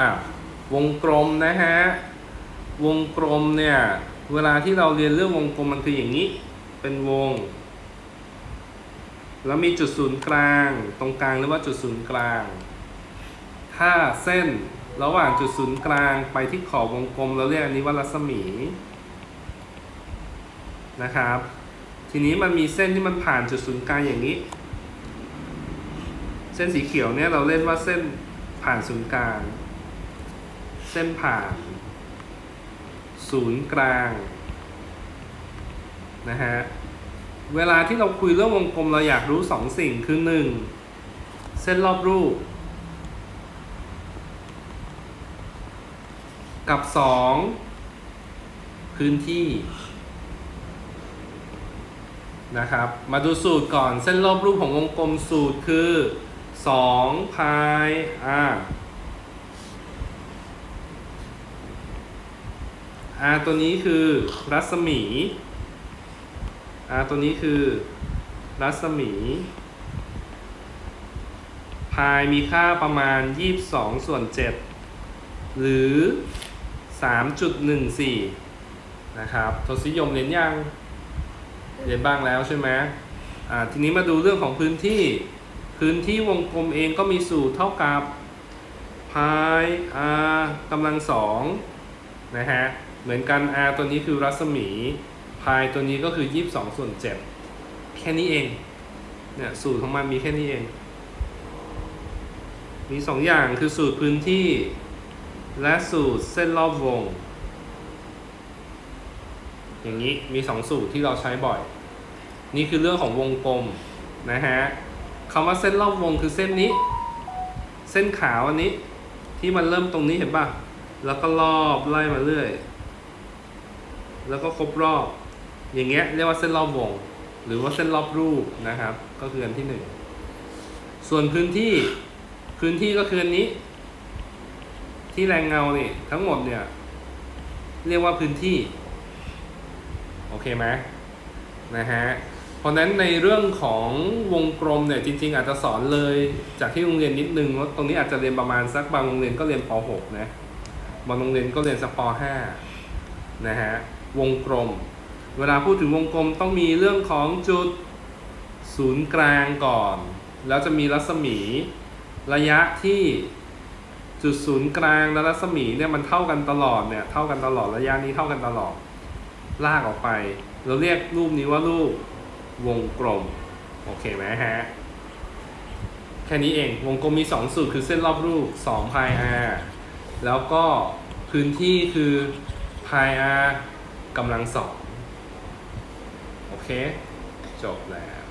อะวงกลมนะฮะ วงกลมเนี่ย เวลาที่เราเรียนเรื่องวงกลมมันคืออย่างนี้ เป็นวง แล้วมีจุดศูนย์กลาง ตรงกลางเรียกว่าจุดศูนย์กลาง ถ้าเส้นระหว่างจุดศูนย์กลางไปที่ขอบวงกลมเราเรียกอันนี้ว่ารัศมีนะครับ ทีนี้มันมีเส้นที่มันผ่านจุดศูนย์กลางอย่างนี้ เส้นสีเขียวเนี่ยเราเล่นว่าเส้นผ่านศูนย์กลาง เส้นผ่าน ศูนย์กลางนะฮะเวลาที่เราคุยเรื่องวงกลมเราอยากรู้สองสิ่งคือหนึ่งเส้นรอบรูป กับสองพื้นที่นะครับ มาดูสูตรก่อนเส้นรอบรูปของวงกลมสูตรคือ 2 พาย r r ตัวนี้คือรัศมี r ตัวนี้คือ รัศมี พายมีค่าประมาณ 22 ส่วน 7 หรือ 3.14 นะครับทศนิยมเรียนยัง เรียนบ้างแล้วใช่ไหมอ่าทีนี้มาดูเรื่องของพื้นที่ พื้นที่วงกลมเองก็มีสูตรเท่ากับพาย r กำลังสองนะฮะ เหมือนกัน r ตัวนี้คือรัศมีพายตัวนี้ก็คือ 22 ส่วน 7 แค่นี้เอง เนี่ยสูตรของมันมีแค่นี้เอง มีสองอย่างคือสูตรพื้นที่ และสูตรเส้นรอบวง อย่างนี้มีสองสูตรที่เราใช้บ่อย นี่คือเรื่องของวงกลมนะฮะคำว่าเส้นรอบวงคือเส้นนี้ เส้นขาวอันนี้ที่มันเริ่มตรงนี้เห็นป่ะ แล้วก็รอบไล่มาเรื่อย แล้วก็ครบรอบ อย่างเงี้ยเรียกว่าเส้นรอบวง หรือว่าเส้นรอบรูปนะครับ ก็คืออันที่หนึ่งส่วนพื้นที่พื้นที่ก็คืออันนี้ ที่แรงเงาเนี่ยทั้งหมดเนี่ย เรียกว่าพื้นที่ โอเคไหมนะฮะเพราะฉะนั้นในเรื่องของวงกลมเนี่ยจริง ๆ อาจจะสอนเลยจากที่โรงเรียนนิดนึงว่าตรงนี้อาจจะเรียนประมาณสักบางโรงเรียนก็เรียนป .6 นะบางโรงเรียนก็เรียนสักป .5 นะฮะ วงกลม เวลาพูดถึงวงกลมต้องมีเรื่องของจุดศูนย์กลางก่อน แล้วจะมีรัศมีระยะที่จุดศูนย์กลางและรัศมีเนี่ยมันเท่ากันตลอดเนี่ยเท่ากันตลอดระยะนี้เท่ากันตลอดลากออกไป เราเรียกรูปนี้ว่ารูปวงกลมโอเคไหมฮะแค่นี้เองวงกลมมี 2 สูตรคือเส้นรอบรูป2 pi r แล้วก็พื้นที่คือ pi r กำลังสองโอเค จบแล้ว